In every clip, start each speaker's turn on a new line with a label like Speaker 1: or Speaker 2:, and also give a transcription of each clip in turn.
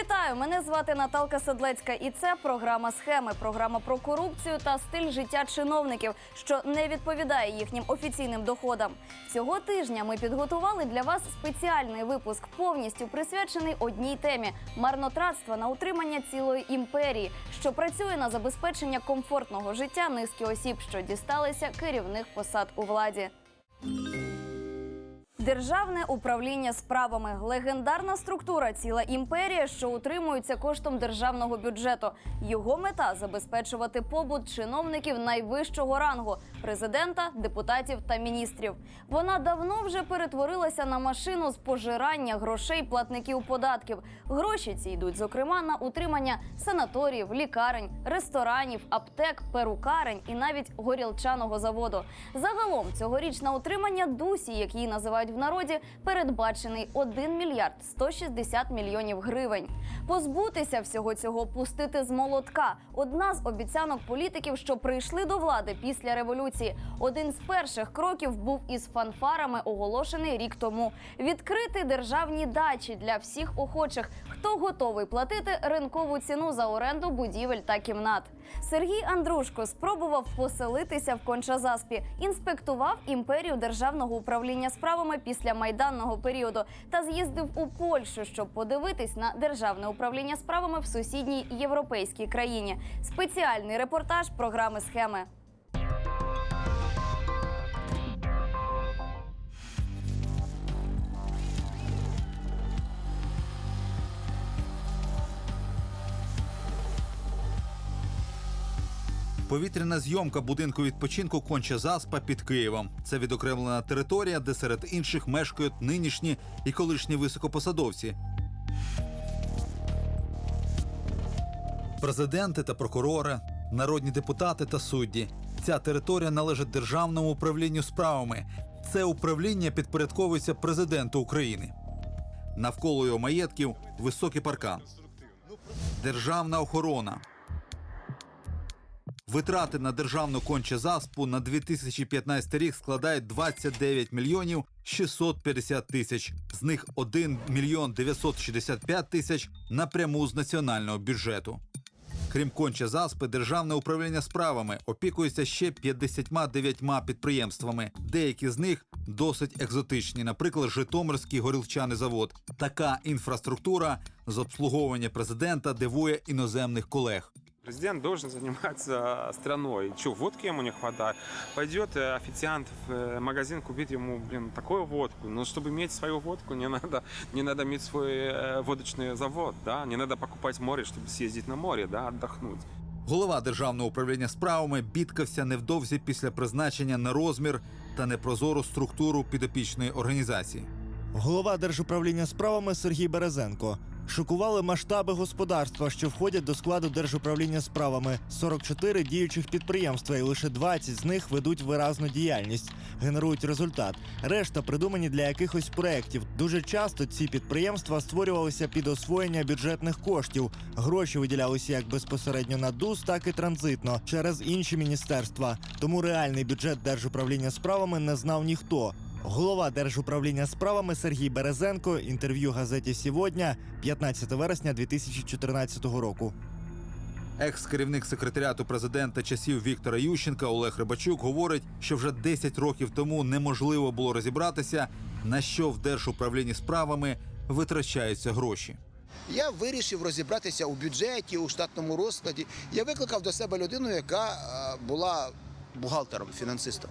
Speaker 1: Вітаю! Мене звати Наталка Седлецька, і це програма схеми. Програма про корупцію та стиль життя чиновників, що не відповідає їхнім офіційним доходам. Цього тижня ми підготували для вас спеціальний випуск, повністю присвячений одній темі марнотратства на утримання цілої імперії, що працює на забезпечення комфортного життя низки осіб, що дісталися керівних посад у владі. Державне управління справами легендарна структура, ціла імперія, що утримується коштом державного бюджету. Його мета забезпечувати побут чиновників найвищого рангу президента, депутатів та міністрів. Вона давно вже перетворилася на машину з пожирання грошей платників податків. Гроші ці йдуть, зокрема, на утримання санаторіїв, лікарень, ресторанів, аптек, перукарень і навіть горілчаного заводу. Загалом цьогоріч на утримання дусі, як її називають в народі, передбачений 1 мільярд 160 мільйонів гривень. Позбутися всього цього пустити з молотка одна з обіцянок політиків, що прийшли до влади після революції. Один з перших кроків був із фанфарами оголошений рік тому. Відкрити державні дачі для всіх охочих, хто готовий платити ринкову ціну за оренду будівель та кімнат. Сергій Андрушко спробував поселитися в Кончазаспі, інспектував імперію державного управління справами після майданного періоду та з'їздив у Польщу, щоб подивитись на державне управління справами в сусідній європейській країні. Спеціальний репортаж програми схеми.
Speaker 2: Повітряна зйомка будинку відпочинку конча заспа під Києвом. Це відокремлена територія, де серед інших мешкають нинішні і колишні високопосадовці. Президенти та прокурори, народні депутати та судді. Ця територія належить державному управлінню справами. Це управління підпорядковується президенту України. Навколо його маєтків високий паркан. Державна охорона. Витрати на державну конче заспу на 2015 рік складають 29 мільйонів 650 тисяч. З них 1 мільйон 965 тисяч напряму з національного бюджету. Крім конче заспи, державне управління справами опікується ще 59 підприємствами. Деякі з них досить екзотичні, наприклад, Житомирський горілчаний завод. Така інфраструктура з обслуговування президента дивує іноземних колег.
Speaker 3: Президент должен заниматься страной. Че, водки ему не хватает? Пойдет э, официант в э, магазин купить ему, блин, такую водку. Но чтобы иметь свою водку, не надо, не надо иметь свой э, водочный завод, да? Не надо покупать море, чтобы съездить на море, да, отдохнуть.
Speaker 2: Голова державного управління справами бідкався невдовзі після призначення на розмір та непрозору структуру підопічної організації.
Speaker 4: Голова держуправління справами Сергій Березенко. Шокували масштаби господарства, що входять до складу держуправління справами. 44 діючих підприємства, і лише 20 з них ведуть виразну діяльність, генерують результат. Решта придумані для якихось проєктів. Дуже часто ці підприємства створювалися під освоєння бюджетних коштів. Гроші виділялися як безпосередньо на ДУС, так і транзитно через інші міністерства. Тому реальний бюджет держуправління справами не знав ніхто. Голова Держуправління справами Сергій Березенко. Інтерв'ю газеті «Сьогодні», 15 вересня 2014 року.
Speaker 2: Екс-керівник секретаріату президента часів Віктора Ющенка Олег Рибачук говорить, що вже 10 років тому неможливо було розібратися, на що в держуправлінні справами витрачаються гроші.
Speaker 5: Я вирішив розібратися у бюджеті, у штатному розкладі. Я викликав до себе людину, яка е, була бухгалтером, фінансистом.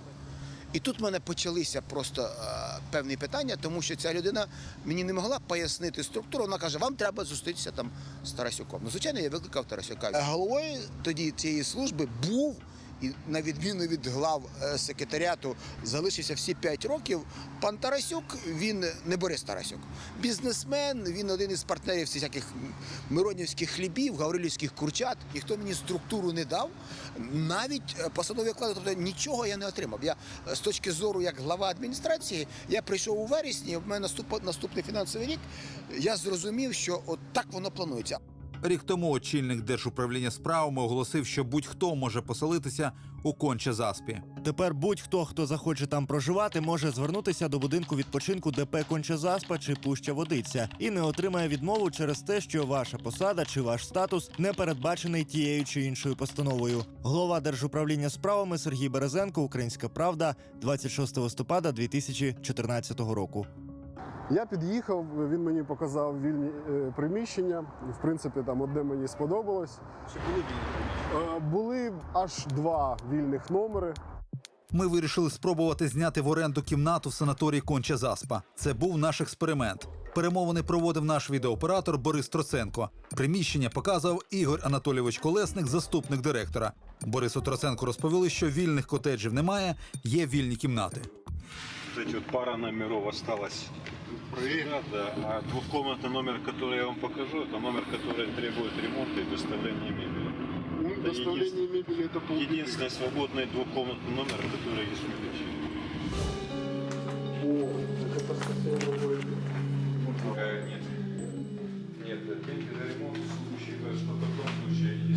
Speaker 5: І тут в мене почалися просто е, певні питання, тому що ця людина мені не могла пояснити структуру. Вона каже, вам треба зустрітися там з Тарасюком. Ну, звичайно, я викликав Тарасюка. Е, Головою тоді цієї служби був. І на відміну від глав е, секретаріату залишився всі 5 років. Пан Тарасюк, він не Борис Тарасюк. Бізнесмен, він один із партнерів всяких миронівських хлібів, гаврилівських курчат. Ніхто мені структуру не дав, навіть е, посадові оклади, тобто нічого я не отримав. Я е, з точки зору як глава адміністрації, я прийшов у вересні, в мене наступ, наступний фінансовий рік. Я зрозумів, що от так воно планується.
Speaker 2: Рік тому очільник держуправління справами оголосив, що будь-хто може поселитися у конче заспі.
Speaker 4: Тепер будь-хто, хто захоче там проживати, може звернутися до будинку відпочинку ДП Кончезаспа чи Пуща Водиця і не отримає відмову через те, що ваша посада чи ваш статус не передбачений тією чи іншою постановою. Голова держуправління справами Сергій Березенко, Українська Правда, 26 листопада 2014 року.
Speaker 6: Я під'їхав, він мені показав вільні е, приміщення. В принципі, там одне мені сподобалось. Чи були вільні? Були аж два вільних номери.
Speaker 2: Ми вирішили спробувати зняти в оренду кімнату в санаторії Конча Заспа. Це був наш експеримент. Перемовини проводив наш відеооператор Борис Троценко. Приміщення показував Ігор Анатолійович Колесник, заступник директора. Борису Троценко розповіли, що вільних котеджів немає, є вільні кімнати.
Speaker 7: Вот эти вот пара номеров осталось. Да, да. А двухкомнатный номер, который я вам покажу, это номер, который требует ремонта и доставления мебели.
Speaker 6: Ну,
Speaker 7: Это
Speaker 6: доставление мебели это полбеды.
Speaker 7: Единственный свободный двухкомнатный номер, который есть в наличии.
Speaker 6: О, так это совсем другой.
Speaker 7: Э, Нет. Нет, деньги за ремонт учитывают, что в таком случае, если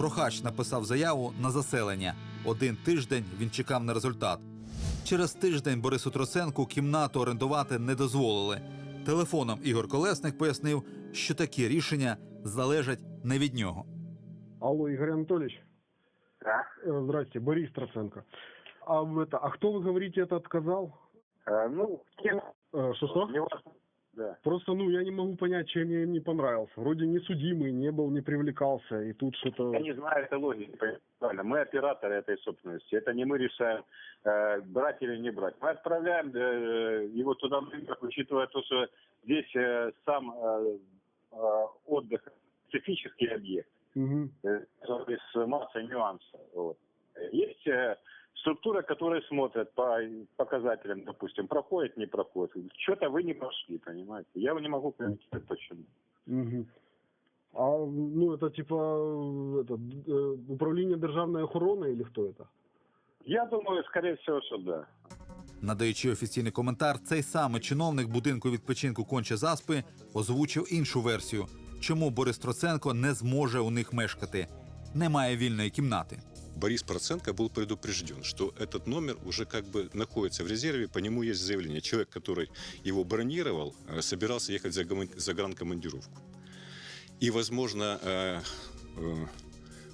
Speaker 2: Прохач написав заяву на заселення. Один тиждень він чекав на результат. Через тиждень Борису Троценку кімнату орендувати не дозволили. Телефоном Ігор Колесник пояснив, що такі рішення залежать не від нього.
Speaker 6: Алло, Игорь Анатольевич.
Speaker 8: Да.
Speaker 6: Э, Здрасте, Борис Троценко. А в это, а кто вы говорите это отказал?
Speaker 8: Э, ну, не,
Speaker 6: Э, Что что?
Speaker 8: не важно. Да.
Speaker 6: Просто, ну, я не могу понять, чем я им не понравился. Вроде не судимый, не был, не привлекался, и тут что-то...
Speaker 8: Я не знаю этой логики. Правильно. Мы операторы этой собственности. Это не мы решаем, э, брать или не брать. Мы отправляем э, его туда, учитывая то, что здесь э, сам э, отдых специфический объект.
Speaker 6: Мгм.
Speaker 8: э, с массой нюансов. Вот. Есть э, структура, которая смотрит по показателям, допустим, проходит, не проходит. Что-то вы не прошли, понимаете? Я не могу комментировать, почему.
Speaker 6: Мгм. А, ну, это типа э, это, э, управління державної охорони или хто это?
Speaker 8: Я думаю, скорее всего, что да.
Speaker 2: Надаючи офіційний коментар, цей самий чиновник будинку відпочинку Конче Заспи озвучив іншу версію, чому Борис Троценко не зможе у них мешкати. Немає вільної кімнати.
Speaker 9: Борис Проценко был предупрежден, что этот номер уже как бы находится в резерве, по нему есть заявление. Человек, который его бронировал, э, собирался ехать за гомон- загранкомандировку. И, возможно, э, э,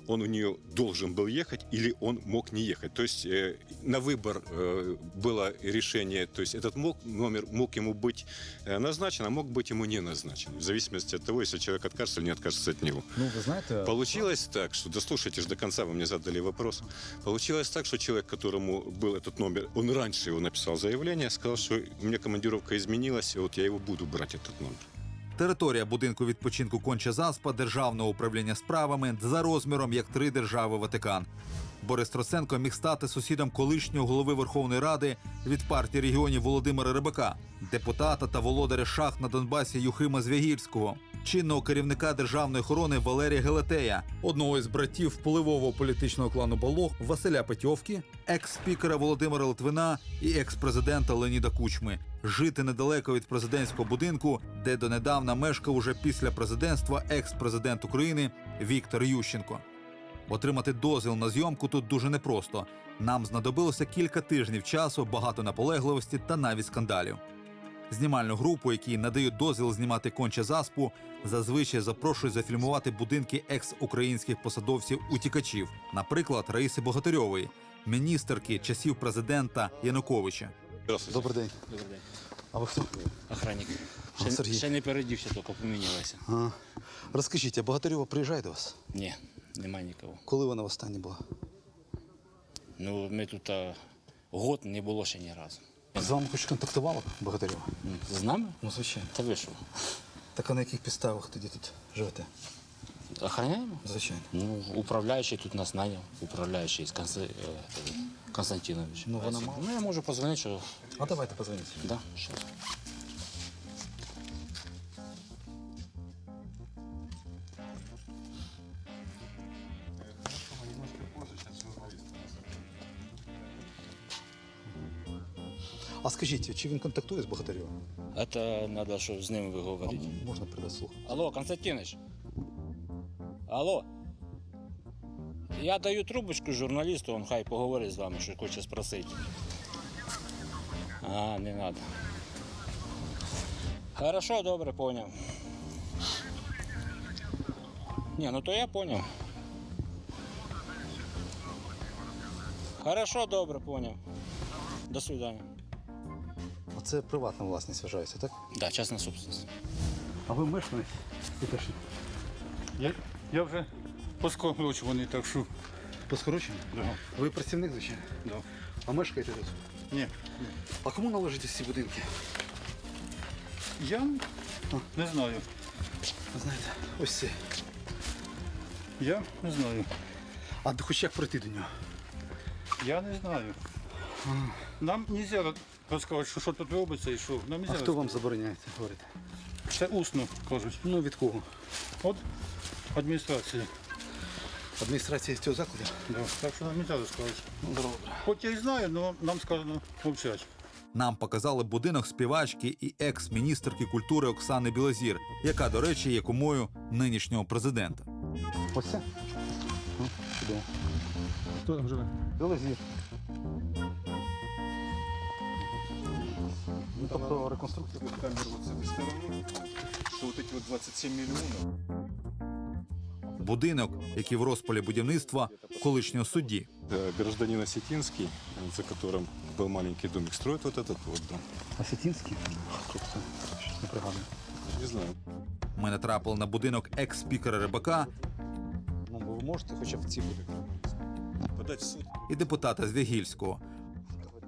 Speaker 9: он у нее должен был ехать или он мог не ехать. То есть э, на выбор э, было решение, то есть этот мог, номер мог ему быть э, назначен, а мог быть ему не назначен, в зависимости от того, если человек откажется или не откажется от него.
Speaker 10: Ну, ви знаєте,
Speaker 9: Получилось так, что, дослушайте же до конца, вы мне задали вопрос. Получилось так, что человек, которому был этот номер, он раньше его написал заявление, сказал, что у меня командировка изменилась, и вот я его буду брать, этот номер.
Speaker 2: Територія будинку відпочинку Конча Заспа державного управління справами за розміром як три держави Ватикан. Борис Троценко міг стати сусідом колишнього голови Верховної Ради від партії регіонів Володимира Рибака, депутата та володаря шахт на Донбасі Юхима Звягільського, чинного керівника державної охорони Валерія Гелетея, одного із братів впливового політичного клану Балох Василя Петьовки, екс-спікера Володимира Литвина і екс-президента Леоніда Кучми, жити недалеко від президентського будинку, де донедавна мешкав уже після президентства екс-президент України Віктор Ющенко. Отримати дозвіл на зйомку тут дуже непросто. Нам знадобилося кілька тижнів часу, багато наполегливості та навіть скандалів. Знімальну групу, які надають дозвіл знімати конче заспу, зазвичай запрошують зафільмувати будинки екс-українських посадовців утікачів, наприклад, Раїси Богатирьової, міністерки часів президента Януковича.
Speaker 10: Добрий день.
Speaker 11: Добрий день.
Speaker 10: А ви хто?
Speaker 11: Охранник. Ще,
Speaker 10: Сергій.
Speaker 11: ще не передівся, тільки помінялася.
Speaker 10: А, розкажіть, а Богатирьова приїжджає до вас?
Speaker 11: Ні, немає нікого.
Speaker 10: Коли вона востаннє була?
Speaker 11: Ну, ми тут а, год не було ще ні разу.
Speaker 10: З вами хоч контактувала
Speaker 11: богатирів? З нами?
Speaker 10: Ну, звичайно.
Speaker 11: Та ви?
Speaker 10: Так а на яких підставах тоді тут живете?
Speaker 11: Охороняємо?
Speaker 10: Звичайно.
Speaker 11: Ну, управляючий тут нас наняв, управляючий з Конс... е, Константинович.
Speaker 10: Ну, вона мала.
Speaker 11: Ну, я можу позвонити, що...
Speaker 10: А давайте позвоніть.
Speaker 11: Да, щас.
Speaker 10: Чи він контактує з Богатирьовим?
Speaker 11: Это надо, що з ним говорите.
Speaker 10: Можна слух.
Speaker 11: Алло, Константинович. Алло. Я даю трубочку журналісту, он хай поговорить з вами, що хоче спросити. А, не надо. Хорошо, добре, понял. Не, ну то я понял. Хорошо, добре, понял. До свидания.
Speaker 10: Оце приватна власність вважається, так?
Speaker 11: Да, частна собственность.
Speaker 12: А ви мешканець? Я, я вже поскорочуваний, так що.
Speaker 10: По скороченню?
Speaker 12: Да.
Speaker 10: Ви працівник, звичайно?
Speaker 12: Да.
Speaker 10: А мешкаєте тут?
Speaker 12: Ні.
Speaker 10: А кому належать ці будинки?
Speaker 12: Я не знаю.
Speaker 10: Ви знаєте, ось це.
Speaker 12: Я не знаю.
Speaker 10: А хоч як пройти до нього?
Speaker 12: Я не знаю. Нам не можна розказувати, що, що тут робиться і що. Нам не
Speaker 10: А хто вам забороняє це говорити?
Speaker 12: Це усно кажуть.
Speaker 10: Ну, від кого?
Speaker 12: От адміністрація.
Speaker 10: Адміністрація цього закладу?
Speaker 12: Да. Так що нам не можна розказувати.
Speaker 10: Ну, добре.
Speaker 12: Хоч я і знаю, але нам сказано мовчати.
Speaker 2: Нам показали будинок співачки і екс-міністерки культури Оксани Білозір, яка, до речі, є кумою нинішнього президента.
Speaker 10: Ось це? Ну.
Speaker 12: Хто там живе?
Speaker 10: Білозір. Ну, тобто реконструкція.
Speaker 9: камеру вот с этой стороны, что вот эти вот 27 миллионов
Speaker 2: Будинок, який в розпалі будівництва колишнього судді.
Speaker 9: э, гражданин Осетинский, за которым был маленький домик, строит вот этот вот дом.
Speaker 10: Осетінський? Хто це? Щось не пригадую.
Speaker 9: Не знаю.
Speaker 2: Ми натрапили на будинок екс-спікера Рибака
Speaker 10: Ну, ви можете хоча б ці будинки?
Speaker 9: Подать в суд.
Speaker 2: і депутата Звягільського.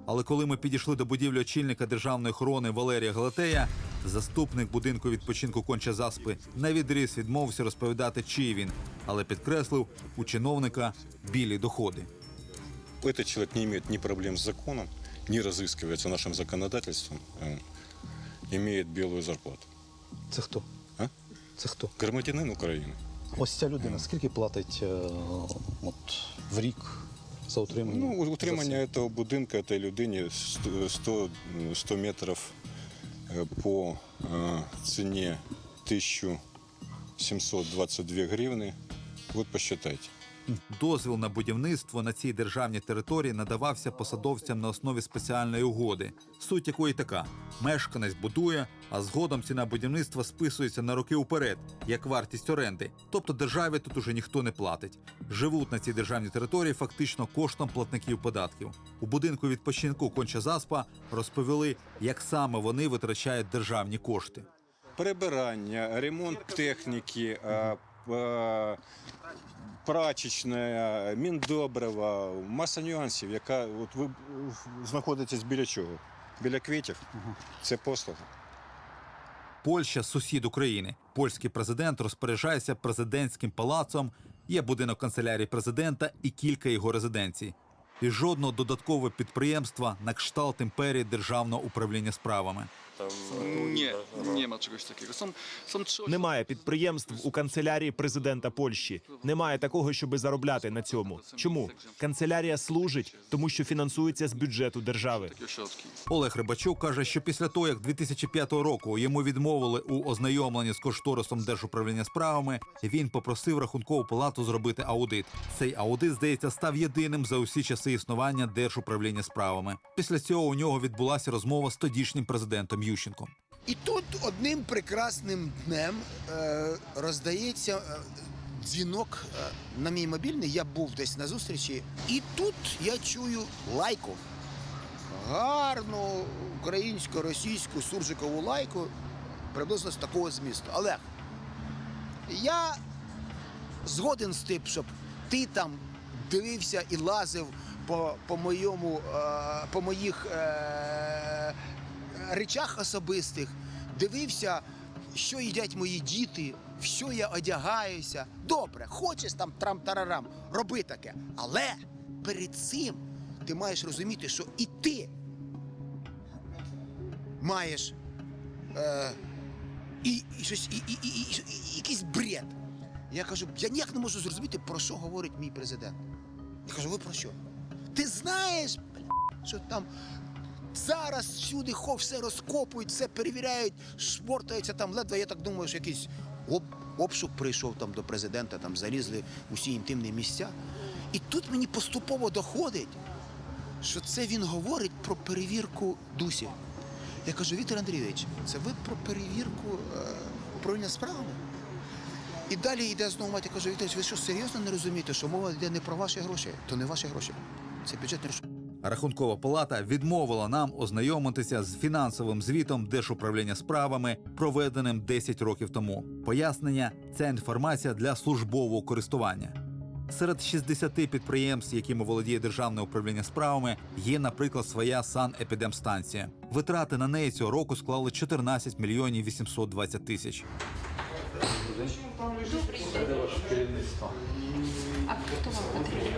Speaker 2: Але коли ми підійшли до будівлі очільника державної охорони Валерія Галатея, заступник будинку відпочинку конча заспи на відріз відмовився розповідати, чий він, але підкреслив у чиновника білі доходи.
Speaker 9: Этот человек не имеет ни проблем с законом, не разыскивается нашим законодательством, э, имеет белую зарплату.
Speaker 10: Це хто?
Speaker 9: А?
Speaker 10: Це хто?
Speaker 9: Громадянин України.
Speaker 10: Ось ця людина скільки платить е, от, в рік за утримання?
Speaker 9: Ну, утримання цього будинку этой людині 100, 100, 100 метрів по е, ціні 1722 гривни. Вот посчитайте.
Speaker 2: Дозвіл на будівництво на цій державній території надавався посадовцям на основі спеціальної угоди, суть якої така: мешканець будує, а згодом ціна будівництва списується на роки уперед, як вартість оренди. Тобто державі тут уже ніхто не платить. Живуть на цій державній території фактично коштом платників податків. У будинку відпочинку конча заспа розповіли, як саме вони витрачають державні кошти.
Speaker 9: Прибирання, ремонт техніки, прачечна, міндобрива, маса нюансів, яка от ви знаходитесь біля чого? Біля квітів. Це послуга.
Speaker 2: Польща сусід України. Польський президент розпоряджається президентським палацом, є будинок канцелярії президента і кілька його резиденцій. І жодного додаткового підприємства на кшталт імперії державного управління справами.
Speaker 13: Nie, nie ma czegoś takiego. Są, są trzy
Speaker 14: Немає підприємств у канцелярії президента Польщі. Немає такого, щоби заробляти на цьому. Чому канцелярія служить, тому що фінансується з бюджету держави.
Speaker 2: Олег Рибачук каже, що після того, як 2005 року йому відмовили у ознайомленні з кошторисом держуправління справами, він попросив рахункову палату зробити аудит. Цей аудит, здається, став єдиним за усі часи існування держуправління справами. Після цього у нього відбулася розмова з тодішнім президентом Ющенком.
Speaker 5: І тут одним прекрасним днем е, роздається е, дзвінок е, на мій мобільний. Я був десь на зустрічі, і тут я чую лайку. Гарну українську, російську, суржикову лайку, приблизно з такого змісту. Олег, я згоден з тим, щоб ти там дивився і лазив по, по моєму, е, по моїх е, речах особистих, дивився, що їдять мої діти, в що я одягаюся. Добре, хочеш там трам-тарарам, роби таке. Але перед цим ти маєш розуміти, що і ти маєш е, і, і щось, і, і, і, і, і, якийсь бред. Я кажу, я ніяк не можу зрозуміти, про що говорить мій президент. Я кажу, ви про що? Ти знаєш, бля, що там Зараз всюди хо все розкопують, все перевіряють, шпортаються там. Ледве я так думаю, що якийсь об, обшук прийшов там до президента, там залізли усі інтимні місця. І тут мені поступово доходить, що це він говорить про перевірку Дусі. Я кажу, Віктор Андрійович, це ви про перевірку е, управління справами? І далі йде знову мати, кажу, Віктор, ви що серйозно не розумієте, що мова йде не про ваші гроші, то не ваші гроші. Це бюджетні гроші.
Speaker 2: Рахункова палата відмовила нам ознайомитися з фінансовим звітом Держуправління справами, проведеним 10 років тому. Пояснення ця інформація для службового користування. Серед 60 підприємств, якими володіє державне управління справами, є, наприклад, своя санепідемстанція. Витрати на неї цього року склали 14 мільйонів 820 тисяч
Speaker 15: А хто вам потрібен?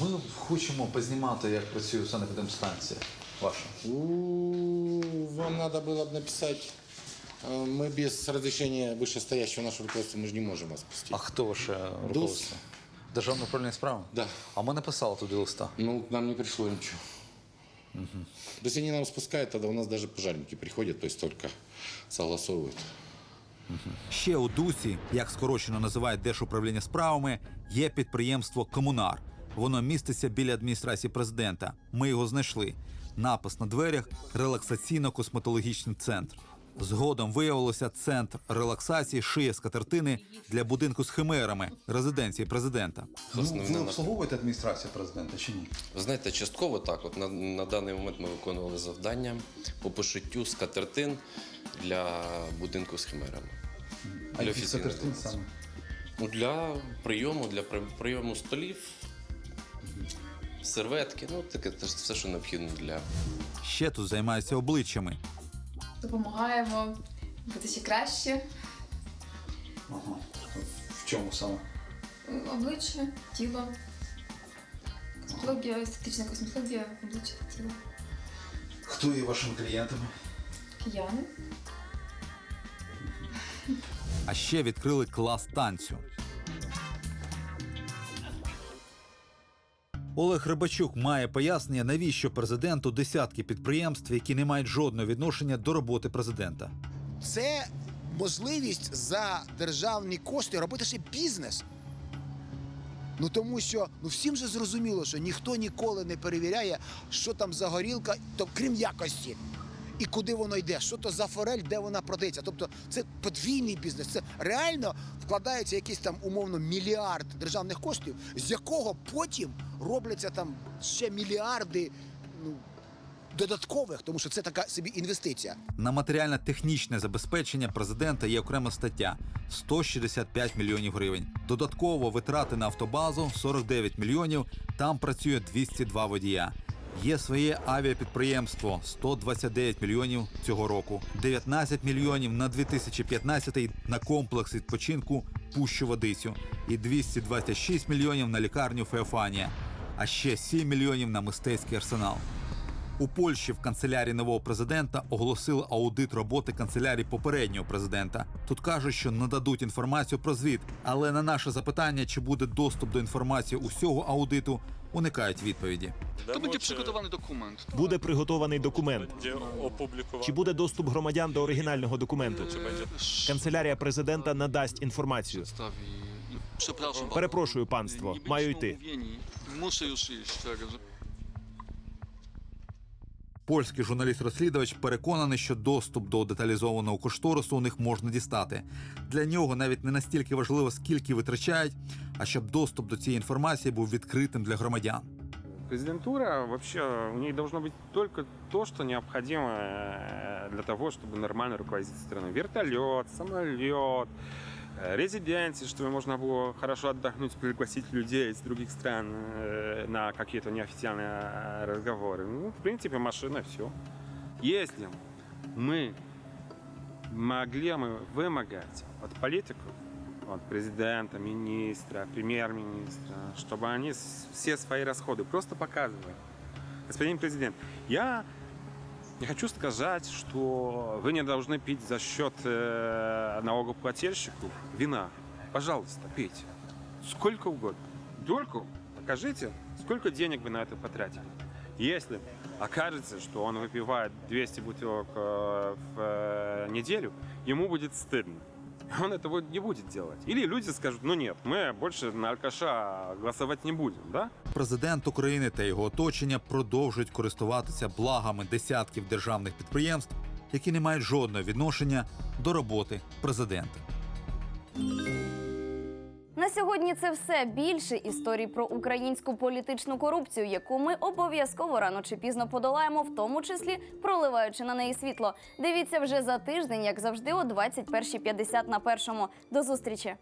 Speaker 2: Ми хочемо познімати, як працює санепідемстанція ваша.
Speaker 16: Вам надо было бы написать. э, Мы без разрешения вышестоящего нашего руководства мы же не можем вас пустить.
Speaker 2: А хто ваше руководство? Державне управління справами?
Speaker 16: Да.
Speaker 2: А ми написали туди листа.
Speaker 16: Ну, к нам не пришло ничего. То есть они нам спускают, тогда у нас даже пожарники приходят, то есть только согласовывают.
Speaker 2: Ще у Дусі, як скорочено називають Держуправління справами, є підприємство Комунар. Воно міститься біля адміністрації президента. Ми його знайшли. Напис на дверях релаксаційно-косметологічний центр. Згодом виявилося, центр релаксації шиє скатертини для будинку з химерами резиденції президента.
Speaker 17: Основне на-
Speaker 2: обслуговуєте адміністрацію президента чи ні?
Speaker 17: Ви знаєте, частково так. От на, на даний момент ми виконували завдання по пошиттю скатертин для будинку з химерами. Для офіційної реалізації. Ну, для прийому, для при- прийому столів, серветки, ну таке те ж все, що необхідно для
Speaker 2: Ще тут займаються обличчями.
Speaker 15: Допомагаємо бути ще краще.
Speaker 2: В чому саме?
Speaker 15: Обличчя, тіло. Косметологія, естетична косметологія, обличчя тіло.
Speaker 2: Хто є вашими клієнтами?
Speaker 15: Кияни.
Speaker 2: А ще відкрили клас танцю. Олег Рибачук має пояснення, навіщо президенту десятки підприємств, які не мають жодного відношення до роботи президента.
Speaker 5: Це можливість за державні кошти робити ще бізнес. Ну тому що ну всім же зрозуміло, що ніхто ніколи не перевіряє, що там за горілка, то крім якості. І куди воно йде, що то за форель, де вона продається. Тобто це подвійний бізнес. Це реально вкладається якийсь там умовно мільярд державних коштів, з якого потім робляться там ще мільярди ну, додаткових, тому що це така собі інвестиція.
Speaker 2: На матеріально-технічне забезпечення президента є окрема стаття 165 мільйонів гривень. Додатково витрати на автобазу 49 мільйонів. Там працює 202 водія. Є своє авіапідприємство 129 мільйонів цього року, 19 мільйонів на 2015 на комплекс відпочинку Пущу Водицю і 226 мільйонів на лікарню Феофанія, а ще 7 мільйонів на мистецький арсенал. У Польщі в канцелярії нового президента оголосили аудит роботи канцелярії попереднього президента. Тут кажуть, що нададуть інформацію про звіт, але на наше запитання, чи буде доступ до інформації усього аудиту, уникають відповіді.
Speaker 13: To będzie przygotowany dokument.
Speaker 14: Буде приготований документ. Чи буде доступ громадян до оригінального документу? Канцелярія президента надасть інформацію. Перепрошую, панство, маю йти.
Speaker 2: Польський журналіст-розслідувач переконаний, що доступ до деталізованого кошторису у них можна дістати. Для нього навіть не настільки важливо, скільки витрачають, а щоб доступ до цієї інформації був відкритим для громадян.
Speaker 3: Президентура вообще у ней должно быть только то, что необходимо э, для того, чтобы нормально руководить страной. Вертолет, самолет, э, резиденции, чтобы можно было хорошо отдохнуть, пригласить людей из других стран э, на какие-то неофициальные э, разговоры. Ну, в принципе, машина, все. Если мы могли мы вымогать от политиков, от президента, министра, премьер-министра, чтобы они все свои расходы просто показывали. Господин президент, я не хочу сказать, что вы не должны пить за счет э, налогоплательщиков вина. Пожалуйста, пейте. Сколько угодно. Только покажите Сколько денег вы на это потратили? Если окажется, что он выпивает 200 бутылок э, в э, неделю, ему будет стыдно. Он этого не будет делать. Или люди скажут, ну нет, мы больше на алкаша голосовать не будем, да?
Speaker 2: Президент України та його оточення продовжують користуватися благами десятків державних підприємств, які не мають жодного відношення до роботи президента.
Speaker 1: На сьогодні це все більше історій про українську політичну корупцію, яку ми обов'язково рано чи пізно подолаємо, в тому числі проливаючи на неї світло. Дивіться вже за тиждень, як завжди, о 21.50 на першому. До зустрічі.